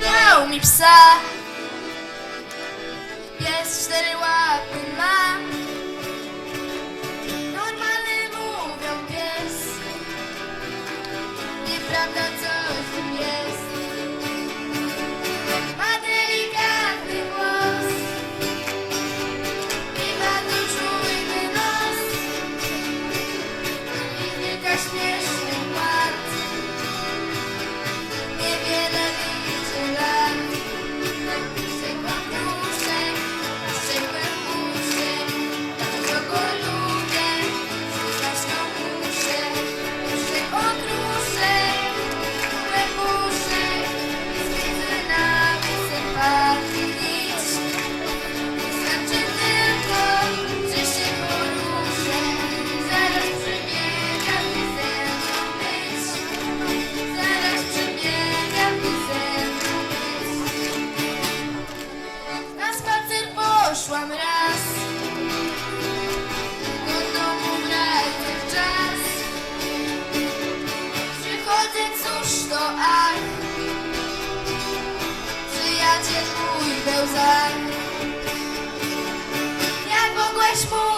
Dał mi psa. Pies cztery łapy ma. Normalny mówią pies. Nieprawda coś Poszłam raz. Do domu wracam czas. Przychodzę, cóż to ach Przyjaciel mój był za Jak mogłeś mówić